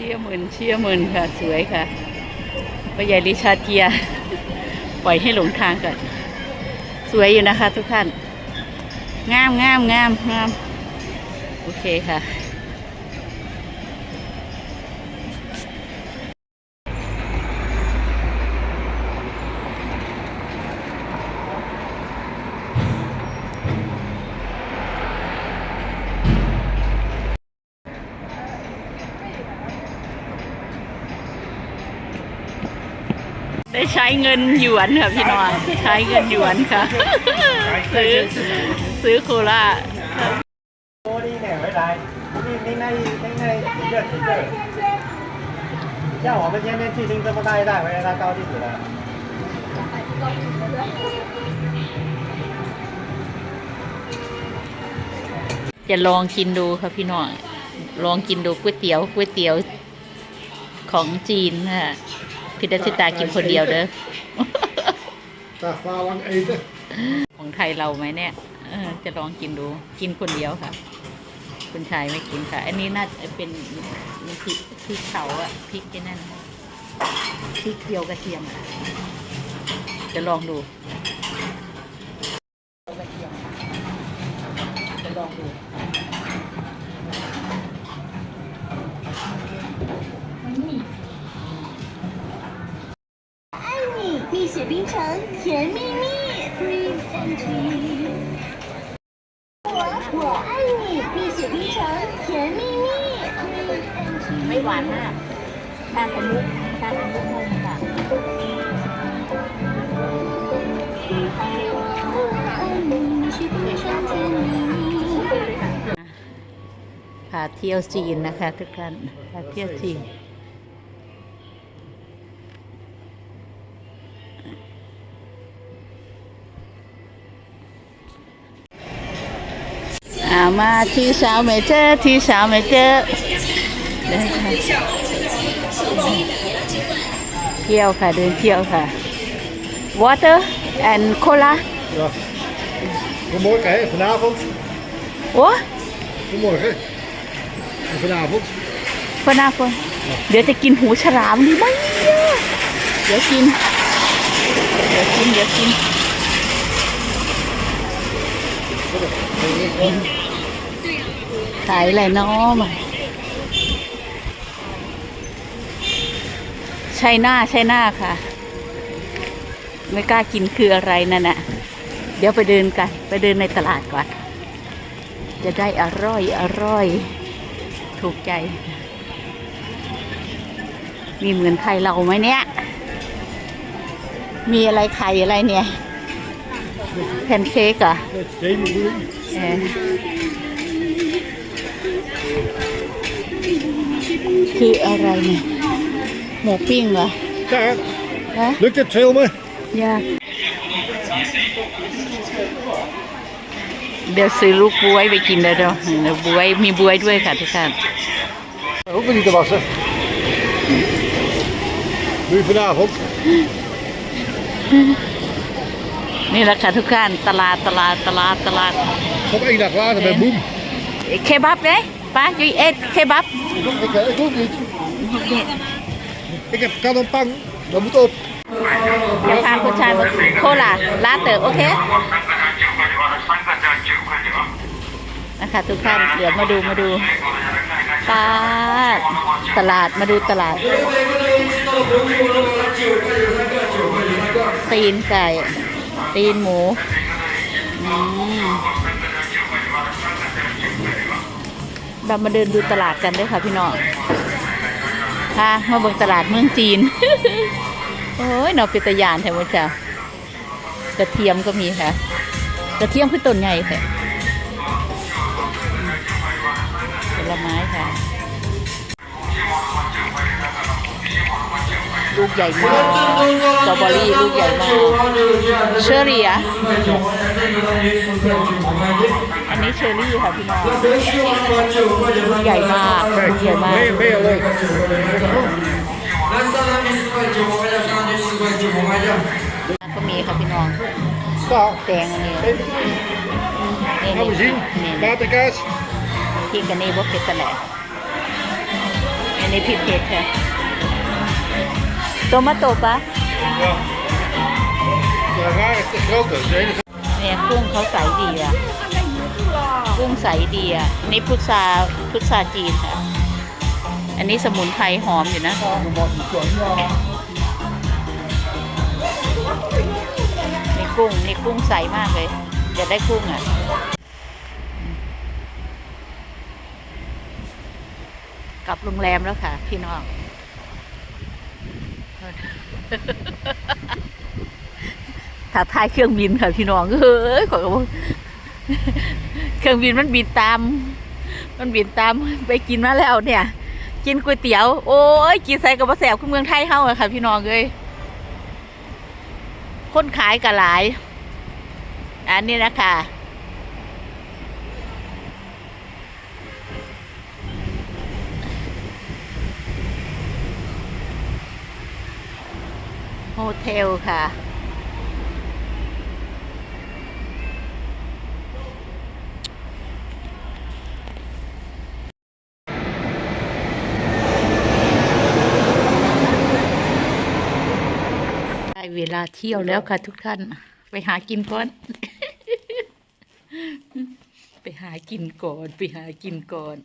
ชียหมื่นเชียหมื่นค่ะ สวยค่ะพ่อใหญ่ลิชาร์ดเกียร์ปล่อยให้หลงทางก่อน สวยอยู่นะคะทุกท่าน งามงามงามงาม โอเคค่ะ ใช้เงินหยวนค่ะพี่น้องใช้เงินหยวนค่ะ ซื้อซื้อโคราโอ้ดีเนี่เวลาที่นี่ทิ้าที่จะลองกินดูค่ะพี่น้อง ลองกินดูก๋วยเตี๋ยวก๋วยเตี๋ยวของจีนค่ะ พิดาชิตากินคนเดียวเด้อ Daar gaan we eten. ของไทยเราไหมเนี่ยเออจะลองกินดู กินคนเดียวค่ะ คุณชายไม่กินค่ะ อันนี้น่าจะเป็นพริกพริกเขาอะพริกไอ้นั่นพริกเกียวกระเทียมอะจะลองดูกระเทียมจะลองดู ฉันเขียนมิมี่รีฟันทีหัวหัวนมีสิที่ฉันมิมี่ไม่มาทะาทะลุนมจ้ะพาเที่ยวจีนนะคะทุกท่านพาเที่ยวจีน มาที่สาวเมเจอร์ที่สาวเมเจอร์เดินค่ะเที่ยวค่ะเดินเที่ยวค่ะ water and cola Ja. Goedemorgen, hè? vanavond. โอ้ Goedemorgen. En vanavond. พ่อหน้าคนเดี๋ยวจะกินหูฉลามดีไหมเนี่ยเดี๋ยวกินเดี๋ยวกินเดี๋ยวกินขายอะไรนาะมาใช่หน้าใช่หน้าค่ะ ไม่กล้ากินคืออะไรนั่นน่ะ เดี๋ยวไปเดินกัน ไปเดินในตลาดก่อน จะได้อร่อยอร่อย ถูกใจ มีเหมือนไทยเราไหมเนี่ย มีอะไรไข่อะไรเนี่ย แพนเค้กอะ คืออะไรเนี่ยหมูปิ้งเหรอ Daar. ฮะ Lukt het filmen? ยากเดี๋ยวซื้อลูกบวยไปกินเลยเดี๋ยวเดี๋ยวบวยมีบวยด้วยค่ะทุกท่าน Hoeven niet te wassen. Doe je vanavond? นี่แหละค่ะทุกท่านตลาดตลาดตลาดตลาด Kom één dag later met boem. เคบับเนี่ย ป้ายูเอ็ดเคบับ Ik, ik, ik hoef niet. Ik heb kan een pang. Dat moet op. เดี๋ยวพาผู้ชายมาโคลาลาเตอร์โอเค นะคะทุกท่านเดี๋ยวมาดูมาดูตลาดตลาดมาดูตลาด ตีนไก่ ตีนหมูอืม เรามาเดินดูตลาดกันด้วยค่ะพี่น้องค่ะมาเบิ่งตลาดเมืองจีน โอ้ยนอปิตยานแถวจ้ากระเทียมก็มีค่ะ กระเทียมคือต้นใหญ่ค่ะผลไม้ค่ะ ลูกใหญ่มากสตรอเบอรี่ลูกใหญ่มากเชอรี่อะอันนี้เชอรี่ค่ะพี่น้องลูกใหญ่มากลูกใหญ่มาก Ben je, ben je leuk? ก็มีค่ะพี่น้อง Nou, แตงอันนี้นี่ gaan we zien. นี่ Waterkaas. พริกอันนี้บดเป็นตะแหลกอันนนี้พริกเผ็ดค่ะ โตมาโตปะ Ja, topa. เนี่ยกุ้งเขาใสดีอะ กุ้งใสดีอะ นี่พุทราพุทราจีนค่ะ อันนี้สมุนไพรหอมอยู่นะนี่กุ้งนี่กุ้งใสมากเลยอยากได้กุ้งอะกลับโรงแรมแล้วค่ะ พี่น้อง ถ้าทายเครื่องบินค่ะพี่น้องเฮ้ยขอยก็บอกเครื่องบินมันบินตาม มันบินตามไปกินมาแล้วเนี่ย กินก๋วยเตี๋ยว โอ้ยกินใส่กับมะแสบคือเมืองไทยเฮาอะค่ะ พี่น้องเอ้ยคนขายก็หลาย อันนี้นะคะ เทลค่ะ ได้เวลาเที่ยวแล้วค่ะทุกท่าน ไปหากินก่อน ไปหากินก่อน ไปหากินก่อน